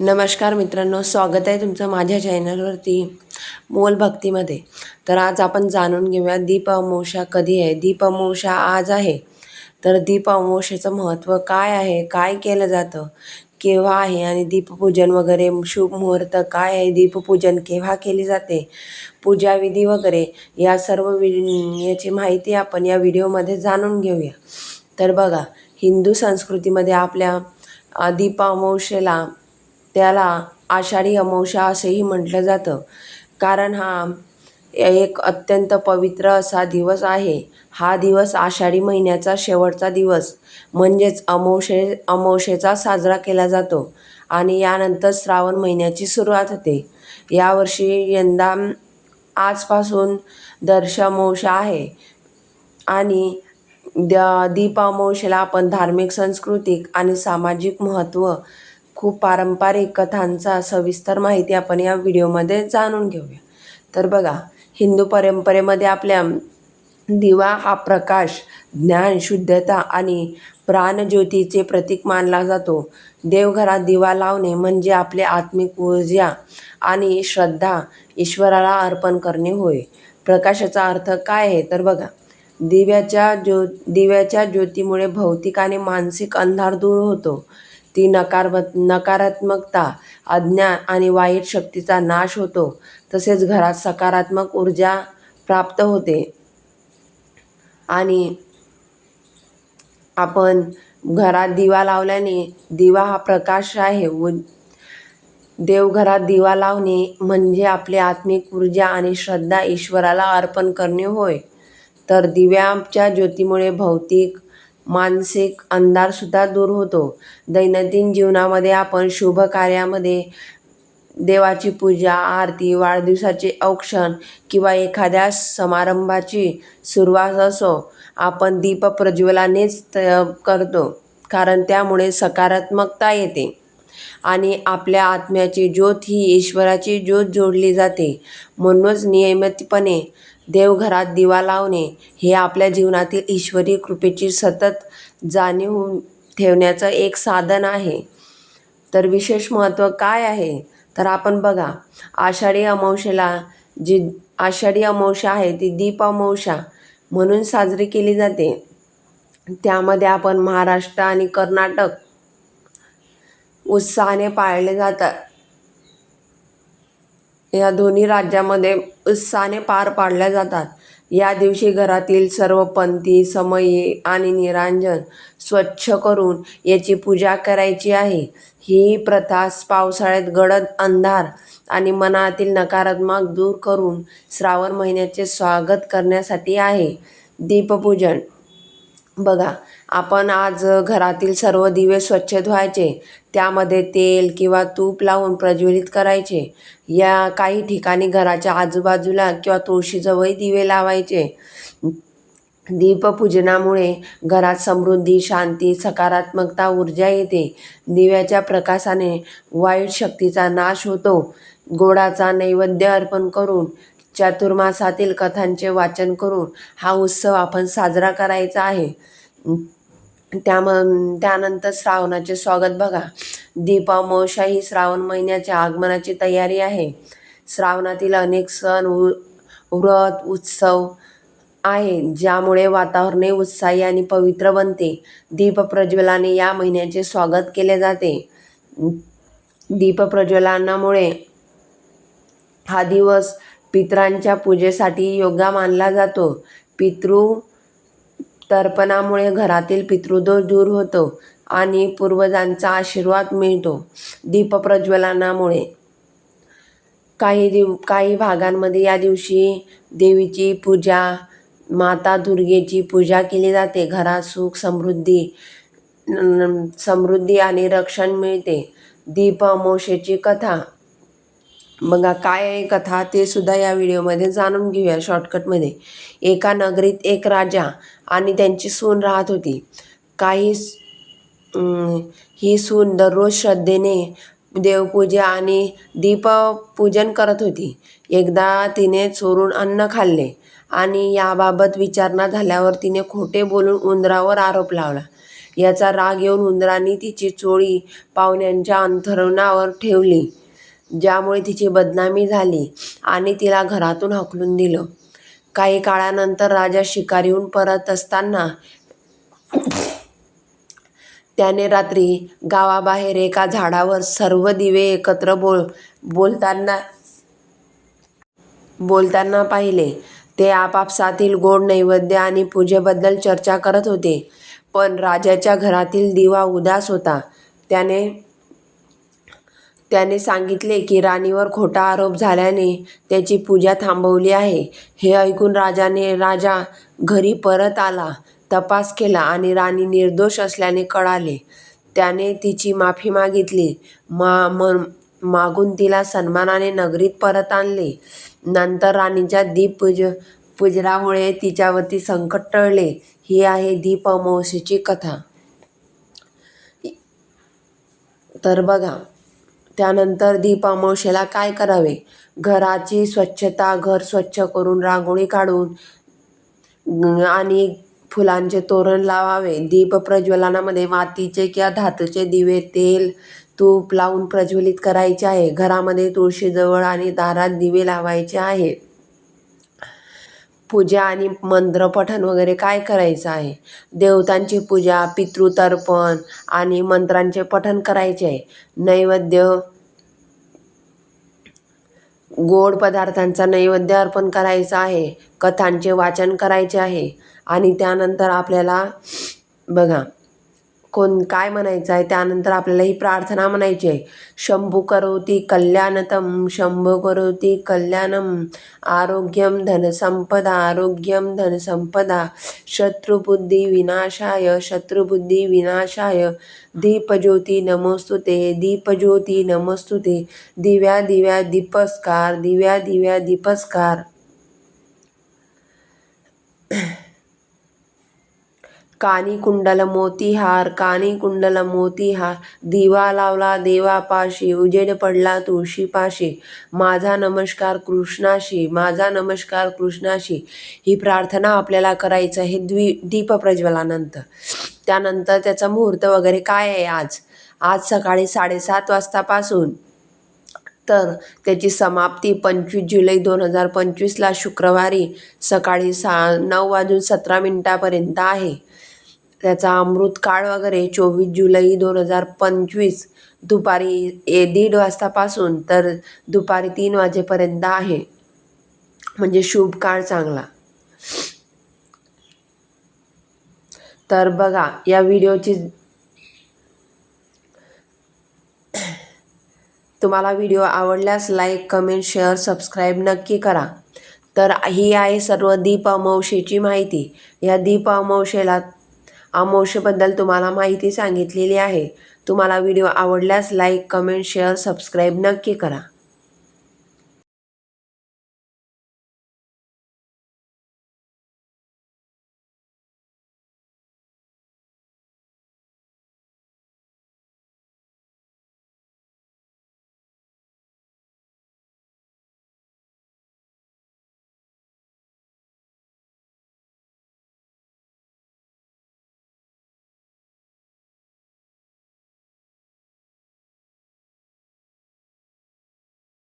नमस्कार मित्रांनो स्वागत आहे तुमचं माझ्या चॅनलवरती मोल भक्तीमध्ये. तर आज आपण जाणून घेऊया दीप अमोषा कधी आहे? दीप अमोषा आज आहे. तर दीप अमोषेचं महत्त्व काय आहे? काय केलं जातं? केव्हा आहे? आणि दीपपूजन वगैरे शुभ मुहूर्त काय आहे? दीपपूजन केव्हा केली जाते? पूजाविधी वगैरे या सर्व वि याची माहिती आपण या व्हिडिओमध्ये जाणून घेऊया. तर बघा हिंदू संस्कृतीमध्ये आपल्या अ, दीप त्याला आषाढी अमावस्या असेही म्हटलं जातं. कारण हा एक अत्यंत पवित्र असा दिवस आहे. हा दिवस आषाढी महिन्याचा शेवटचा दिवस. म्हणजेच अमावशे अमावस्येचा साजरा केला जातो. आणि यानंतर श्रावण महिन्याची सुरुवात होते. यावर्षी यंदा आजपासून दर्श अमावस्या आहे. आणि द दीप अमावस्येला आपण धार्मिक सांस्कृतिक आणि सामाजिक महत्त्व खूप पारंपरिक कथांचा सविस्तर माहिती आपण या व्हिडिओमध्ये जाणून घेऊया. तर बघा हिंदू परंपरेमध्ये आपल्या दिवा हा प्रकाश ज्ञान शुद्धता आणि प्राणज्योतीचे प्रतीक मानला जातो. देवघरात दिवा लावणे म्हणजे आपले आत्मिक ऊर्जा आणि श्रद्धा ईश्वराला अर्पण करणे होय. प्रकाशाचा अर्थ काय आहे? तर बघा दिव्याच्या ज्यो दिव्याच्या ज्योतीमुळे भौतिक आणि मानसिक अंधार दूर होतो. ती नकार नकारात्मकता अज्ञान आणि वाईट शक्तीचा नाश होतो. तसेच घरात सकारात्मक ऊर्जा प्राप्त होते. आणि आपण घरात दिवा लावल्याने दिवा हा प्रकाश आहे. व देवघरात दिवा लावणे म्हणजे आपली आत्मिक ऊर्जा आणि श्रद्धा ईश्वराला अर्पण करणे होय. तर दिव्याच्या ज्योतीमुळे भौतिक मानसिक अंधारसुद्धा दूर होतो. दैनंदिन जीवनामध्ये आपण शुभ कार्यामध्ये देवाची पूजा आरती वाढदिवसाचे औक्षण किंवा एखाद्या समारंभाची सुरुवात असो आपण दीप प्रज्वलानेच त- करतो कारण त्यामुळे सकारात्मकता येते. आणि आपल्या आत्म्याची ज्योत ही ईश्वराची ज्योत जोडली जाते. म्हणूनच नियमितपणे देवघरात दिवा लावणे हे आपल्या जीवनातील ईश्वरी कृपेची सतत जाणीव ठेवण्याचं एक साधन आहे. तर विशेष महत्त्व काय आहे? तर आपण बघा आषाढी अमावशेला जी आषाढी अमावशा आहे ती दीप अमावस्या म्हणून साजरी केली जाते. त्यामध्ये आपण महाराष्ट्र आणि कर्नाटक उत्साहाने पाळले जातात. या दोन्ही राज्यामध्ये उत्साहाने पार पाडल्या जातात. या दिवशी घरातील सर्व पंथी समयी आणि निरांजन स्वच्छ करून याची पूजा करायची आहे. ही प्रथा पावसाळ्यात गडद अंधार आणि मनातील नकारात्मक दूर करून श्रावण महिन्याचे स्वागत करण्यासाठी आहे. दीपपूजन. बघा आपण आज घरातील सर्व दिवे स्वच्छ धुवायचे. त्यामध्ये तेल किंवा तूप लावून प्रज्वलित करायचे. या काही ठिकाणी घराच्या आजूबाजूला किंवा तुळशीजवळही दिवे लावायचे. दीपपूजनामुळे घरात समृद्धी शांती सकारात्मकता ऊर्जा येते. दिव्याच्या प्रकाशाने वाईट शक्तीचा नाश होतो. गोडाचा नैवेद्य अर्पण करून चातुर्मासातील कथांचे वाचन करून हा उत्सव आपण साजरा करायचा आहे. त्याम त्यानंतर श्रावणाचे स्वागत बघा. दीपामोशा ही श्रावण महिन्याच्या आगमनाची तयारी आहे. श्रावणातील अनेक सण उ व्रत उत्सव आहे ज्यामुळे वातावरणे उत्साही आणि पवित्र बनते. दीपप्रज्वलाने या महिन्याचे स्वागत केले जाते. दीपप्रज्वलनामुळे हा दिवस पितरांच्या पूजेसाठी योग्य मानला जातो. पितृ तर्पणामुळे घरातील पितृदोष दूर होतो आणि पूर्वजांचा आशीर्वाद मिळतो दीपप्रज्वलनामुळे. काही दिव काही भागांमध्ये या दिवशी देवीची पूजा माता दुर्गेची पूजा केली जाते. घरात सुख समृद्धी समृद्धी आणि रक्षण मिळते. दीप अमोशेची कथा बघा काय आहे कथा ते सुद्धा या व्हिडिओमध्ये जाणून घेऊया शॉर्टकटमध्ये एका नगरीत एक राजा आणि त्यांची सून राहत होती. काही ही सून दररोज श्रद्धेने देवपूजा आणि दीपपूजन करत होती. एकदा तिने चोरून अन्न खाल्ले आणि याबाबत विचारणा झाल्यावर तिने खोटे बोलून उंदरावर आरोप लावला. याचा राग येऊन उंदरांनी तिची चोळी पाहुण्यांच्या अंथरुणावर ठेवली. ज्यामुळे तिची बदनामी झाली आणि तिला घरातून हाकलून दिलं. काही काळानंतर राजा शिकारीहून परत असताना त्याने रात्री गावाबाहेर एका झाडावर सर्व दिवे एकत्र बोल बोलताना बोलताना पाहिले. ते आपापसातील गोड नैवेद्य आणि पूजेबद्दल चर्चा करत होते. पण राजाच्या घरातील दिवा उदास होता. त्याने त्याने सांगितले की राणीवर खोटा आरोप झाल्याने त्याची पूजा थांबवली आहे. हे ऐकून राजाने राजा घरी परत आला तपास केला आणि राणी निर्दोष असल्याने कळाले. त्याने तिची माफी मागितली. मा म मागून तिला सन्मानाने नगरीत परत आणले. नंतर राणीच्या दीप पूज पूजनामुळे तिच्यावरती संकट टळले. ही आहे दीप अमावस्येची कथा. तर बघा त्यानंतर दीप काय करावे? घराची स्वच्छता घर स्वच्छ करून रांगोळी काढून आणि फुलांचे तोरण लावावे. दीप प्रज्वलनामध्ये मातीचे किंवा धातूचे दिवे तेल तूप लावून प्रज्वलित करायचे आहे. घरामध्ये तुळशीजवळ आणि दारात दिवे लावायचे आहे. पूजा आणि मंत्रपठण वगैरे काय करायचं आहे? देवतांची पूजा पितृतर्पण आणि मंत्रांचे पठण करायचे आहे. नैवेद्य गोड पदार्थांचा नैवेद्य अर्पण करायचा आहे. कथांचे वाचन करायचे आहे. आणि त्यानंतर आपल्याला बघा कोण काय म्हणायचं आहे त्यानंतर आपल्याला ही प्रार्थना म्हणायची आहे. शंभू करोती कल्याणतम शंभू करोती कल्याणम आरोग्यम धनसंपदा आरोग्यम धनसंपदा शत्रुबुद्धी विनाशाय शत्रुबुद्धी विनाशाय दीपज्योती नमोस्तुते दीपज्योती नमोस्तुते दिव्या दिव्या दीपस्कार दिव्या दिव्या दीपस्कार. कानी कुंडल मोतीहार कानी कुंडल मोतीहार दिवा लावला देवापाशी उजेड पडला तुळशीपाशी. माझा नमस्कार कृष्णाशी माझा नमस्कार कृष्णाशी. ही प्रार्थना आपल्याला करायचं आहे द्वि दीप प्रज्वलानंतर त्यानंतर त्याचा मुहूर्त वगैरे काय आहे आज? आज सकाळी साडेसात वाजतापासून तर त्याची समाप्ती पंचवीस जुलै दोन हजार पंचवीसला शुक्रवारी सकाळी सा नऊ वाजून सतरा मिनटापर्यंत आहे. त्याचा अमृत काळ वगैरे चोवीस जुलै दोन हजार पंचवीस दुपारी ए दीड वाजतापासून तर दुपारी तीन वाजेपर्यंत आहे. म्हणजे शुभ काळ चांगला. तर बघा या व्हिडिओची तुम्हाला व्हिडिओ आवडल्यास लाईक कमेंट शेअर सबस्क्राईब नक्की करा. तर ही आहे सर्व दीप अमावशेची माहिती. या दीप अमावशेला अमावस्येबद्दल तुम्हाला माहिती सांगितलेली आहे. तुम्हाला व्हिडिओ आवडल्यास लाईक कमेंट शेअर सबस्क्राईब नक्की करा.